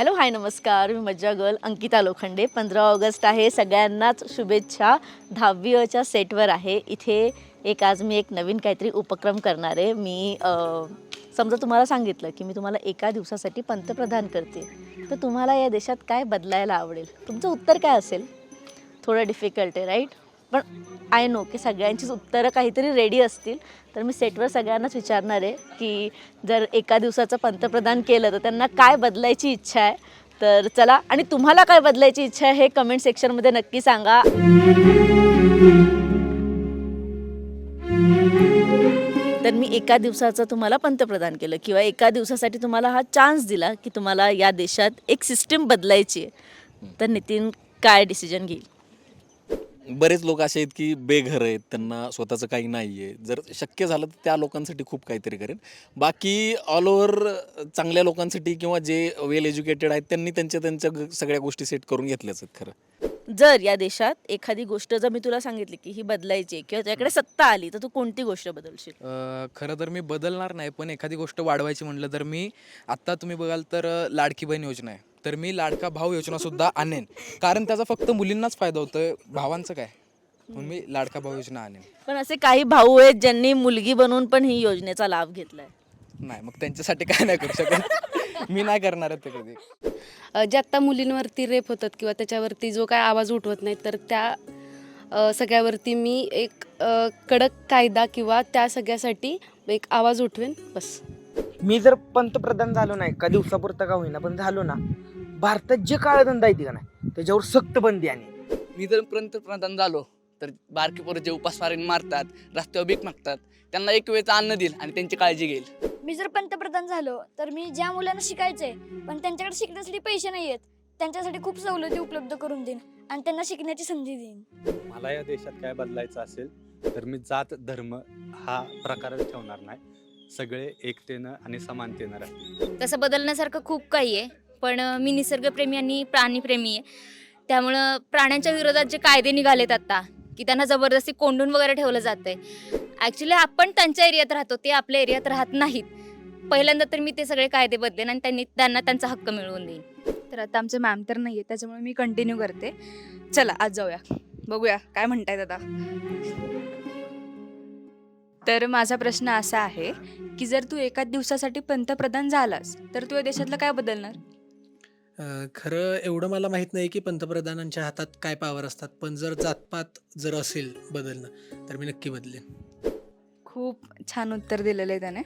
Hello hi नमस्कार. मी मज्जा girl Ankita Lokhande. पंधरा ऑगस्ट आहे. सगळ्यांनाच शुभेच्छा. दहावीच्या सेटवर आहे. इथे एक आज मी एक नवीन काहीतरी उपक्रम करणार आहे. मी समजा तुम्हाला सांगितलं की मी तुम्हाला एका दिवसासाठी पंतप्रधान करते. तर तुम्हाला या देशात काय बदलायला आवडेल? तुमचं उत्तर काय असेल? थोडं डिफिकल्ट आहे राईट पण आय नो की सगळ्यांचीच उत्तरं काहीतरी रेडी असतील. तर मी सेटवर सगळ्यांनाच विचारणार आहे की जर एका दिवसाचं पंतप्रधान केलं तर त्यांना काय बदलायची इच्छा आहे? तर चला आणि तुम्हाला काय बदलायची इच्छा आहे हे कमेंट सेक्शनमध्ये नक्की सांगा. तर मी एका दिवसाचं तुम्हाला पंतप्रधान केलं किंवा एका दिवसासाठी तुम्हाला हा चान्स दिला की तुम्हाला या देशात एक सिस्टीम बदलायची आहे. तर नितीन काय डिसिजन घेईल? बरेच लोक असे आहेत की बेघर आहेत त्यांना स्वतःचं काही नाही आहे जर शक्य झालं तर त्या लोकांसाठी खूप काहीतरी करेन. बाकी ऑल ओव्हर चांगल्या लोकांसाठी किंवा जे वेल एज्युकेटेड आहेत त्यांनी त्यांच्या त्यांच्या ग- सगळ्या गोष्टी सेट करून घेतल्याच आहेत खरं. जर या देशात एखादी गोष्ट जर मी तुला सांगितली की ही बदलायची आहे किंवा त्याकडे सत्ता आली तर तू कोणती गोष्ट बदलशील? अ, खरं तर मी बदलणार नाही पण एखादी गोष्ट वाढवायची म्हटलं तर मी आत्ता तुम्ही बघाल तर अ, लाडकी बहीण योजना आहे. तर मी लाडका भाऊ योजना सुद्धा आणेन. कारण त्याचा फक्त मुलींनाच फायदा होतोय. भावांचं काय? म्हणून मी लाडका भाऊ योजना आणेन. पण असे काही भाऊ आहेत ज्यांनी मुलगी बनवून पण ही योजनेचा लाभ घेतलाय. नाही मग त्यांच्यासाठी काय नाही करू शकत. मी नाही करणार आहे ते कधी. जे आत्ता मुलींवरती रेप होतात किंवा त्याच्यावरती जो काय आवाज उठवत नाही तर त्या अ, सगळ्यावरती मी एक अ, कडक कायदा किंवा त्या सगळ्यासाठी एक आवाज उठवेन. बस. मी जर पंतप्रधान झालो नाही का दिवसापुरता का होईना पण झालो ना भारतात जे काळधंदा आहे का नाही? त्याच्यावर सक्त बंदी आणि मी जर पंतप्रधान झालो तर बारकी पोरं जे उपासमारी मारतात रस्त्यावर भीक मागतात त्यांना एक वेळचं अन्न देईल आणि त्यांची काळजी घेईल. मी जर पंतप्रधान झालो तर मी ज्या मुलांना शिकायचंय पण त्यांच्याकडे शिकण्यासाठी पैसे नाही आहेत त्यांच्यासाठी खूप सवलती उपलब्ध करून देईन आणि त्यांना शिकण्याची संधी देईन. मला या देशात काय बदलायचं असेल तर मी जात धर्म हा प्रकारच ठेवणार नाही. सगळे एकतेनं आणि समानतेनं राहतील. तसं बदलण्यासारखं खूप काही आहे. पण मी निसर्गप्रेमी आणि प्राणीप्रेमी आहे. त्यामुळं प्राण्यांच्या विरोधात जे कायदे निघालेत आता की त्यांना जबरदस्ती कोंडून वगैरे ठेवलं जातंय. ॲक्च्युली आपण त्यांच्या एरियात राहतो ते आपल्या एरियात राहत नाहीत. पहिल्यांदा तर मी ते सगळे कायदे बदलेन आणि त्यांनी त्यांना त्यांचा हक्क मिळवून देईन. तर आता आमचे मॅम तर नाही आहे त्याच्यामुळे मी कंटिन्यू करते. चला आज जाऊया. बघूया काय म्हणतायत आता. तर माझा प्रश्न असा आहे की जर तू एका दिवसासाठी पंतप्रधान झालास तर तू या देशातलं काय बदलणार? अ, खरं एवढं मला माहीत नाही की पंतप्रधानांच्या हातात काय पावर असतात पण जर जातपात जर असेल बदलणं तर मी नक्की बदलेन. खूप छान उत्तर दिलेलं आहे त्याने.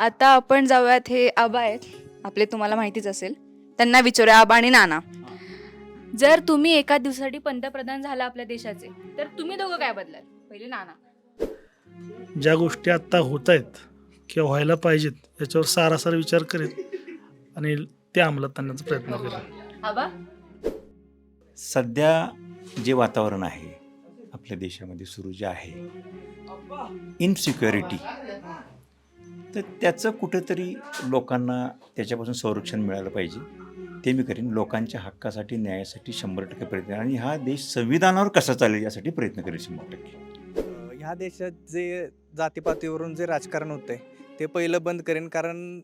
आता आपण जाऊयात हे आबा आहेत आपले तुम्हाला माहितीच असेल. त्यांना विचारूया आबा आणि नाना. जर तुम्ही एका दिवसासाठी पंतप्रधान झाला आपल्या देशाचे तर तुम्ही दोघं काय बदलाल? पहिले नाना. ज्या गोष्टी आत्ता होत आहेत किंवा व्हायला पाहिजेत याच्यावर सारासार विचार करेन. आणि ते अंमलात आणण्याचा प्रयत्न करेन आबा? सध्या जे वातावरण आहे आपल्या देशामध्ये सुरू जे आहे इनसिक्युरिटी तर त्याचं कुठेतरी लोकांना त्याच्यापासून संरक्षण मिळालं पाहिजे. ते मी करेन लोकांच्या हक्कासाठी न्यायासाठी शंभर टक्के प्रयत्न करेन. आणि हा देश संविधानावर कसा चालेल यासाठी प्रयत्न करेल शंभर टक्के. ह्या देशात जे जातीपातीवरून जे राजकारण होतंय ते पहिलं बंद करेन. कारण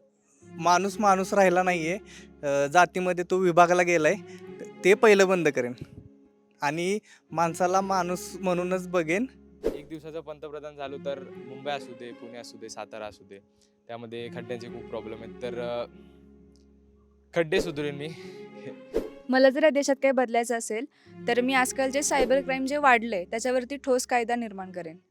माणूस माणूस राहिला नाही आहे जातीमध्ये तो विभागला गेला आहे ते पहिलं बंद करेन. आणि माणसाला माणूस म्हणूनच बघेन. एक दिवसाचा पंतप्रधान झालो तर मुंबई असू दे पुणे असू दे सातारा असू दे. त्यामध्ये खड्ड्यांचे खूप प्रॉब्लेम आहेत. तर अ, खड्डे सुधारेन मी. मला जर या देशात काही बदलायचं असेल तर मी आजकाल जे सायबर क्राईम जे वाढले त्याच्यावरती ठोस कायदा निर्माण करेन.